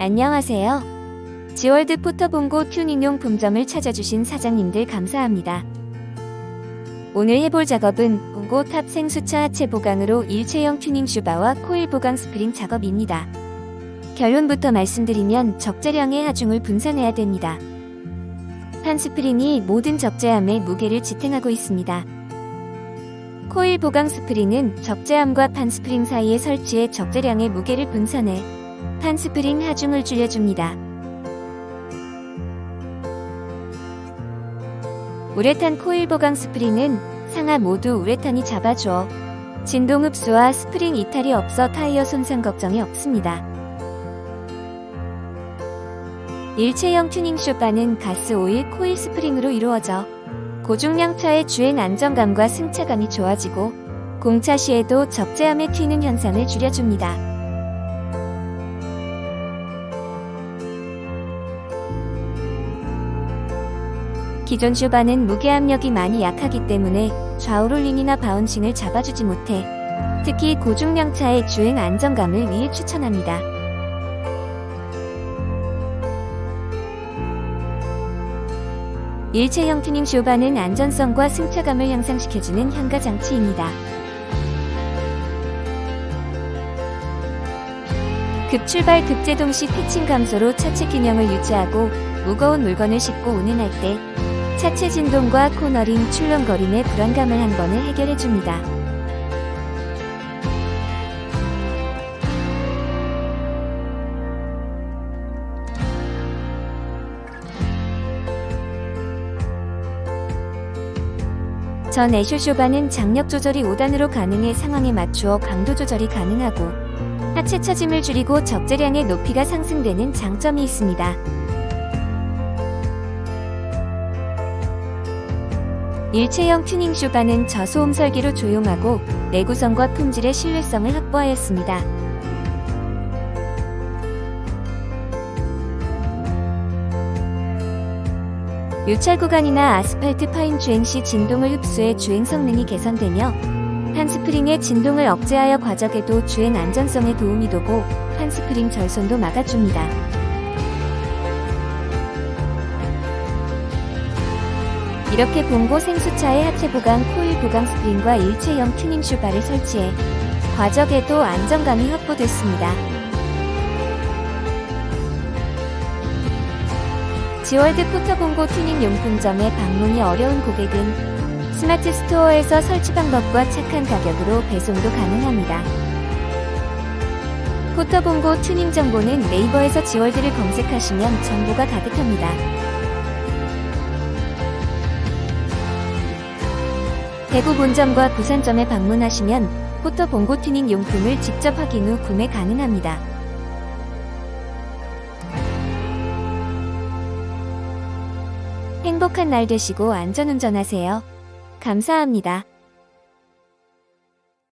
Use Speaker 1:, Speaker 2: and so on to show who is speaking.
Speaker 1: 안녕하세요. 지월드 포터본고 튜닝용 품점을 찾아주신 사장님들 감사합니다. 오늘 해볼 작업은 본고 탑 생수차 하체 보강으로 일체형 튜닝 슈바와 코일 보강 스프링 작업입니다. 결론부터 말씀드리면 적재량의 하중을 분산해야 됩니다. 판 스프링이 모든 적재함의 무게를 지탱하고 있습니다. 코일 보강 스프링은 적재함과 판 스프링 사이에 설치해 적재량의 무게를 분산해 판 스프링 하중을 줄여줍니다. 우레탄 코일 보강 스프링은 상하 모두 우레탄이 잡아줘 진동 흡수와 스프링 이탈이 없어 타이어 손상 걱정이 없습니다. 일체형 튜닝 쇼바는 가스 오일 코일 스프링으로 이루어져 고중량 차의 주행 안정감과 승차감이 좋아지고 공차 시에도 적재함의 튀는 현상을 줄여줍니다. 기존 슈바는 무게 압력이 많이 약하기 때문에 좌우 롤링이나 바운싱을 잡아주지 못해 특히 고중량 차의 주행 안정감을 위해 추천합니다. 일체형 튜닝 쇼바는 안전성과 승차감을 향상시켜주는 향가 장치입니다. 급출발 급제동 시 피칭 감소로 차체 균형을 유지하고 무거운 물건을 싣고 운행할 때 차체 진동과 코너링, 출렁거림의 불안감을 한 번에 해결해 줍니다. 전 애쇼쇼바는 장력 조절이 5단으로 가능해 상황에 맞추어 강도 조절이 가능하고 하체 처짐을 줄이고 적재량의 높이가 상승되는 장점이 있습니다. 일체형 튜닝 쇼바는 저소음 설계로 조용하고 내구성과 품질의 신뢰성을 확보하였습니다. 유찰 구간이나 아스팔트 파인 주행 시 진동을 흡수해 주행 성능이 개선되며 판스프링의 진동을 억제하여 과적에도 주행 안전성에 도움이 되고 판스프링 절손도 막아줍니다. 이렇게 봉고 생수차의 하체 보강, 코일 보강 스프링과 일체형 튜닝 슈바를 설치해 과적에도 안정감이 확보됐습니다. 지월드 포터봉고 튜닝 용품점에 방문이 어려운 고객은 스마트 스토어에서 설치 방법과 착한 가격으로 배송도 가능합니다. 포터봉고 튜닝 정보는 네이버에서 지월드를 검색하시면 정보가 가득합니다. 대구 본점과 부산점에 방문하시면 포터 봉고 튜닝 용품을 직접 확인 후 구매 가능합니다. 행복한 날 되시고 안전운전하세요. 감사합니다.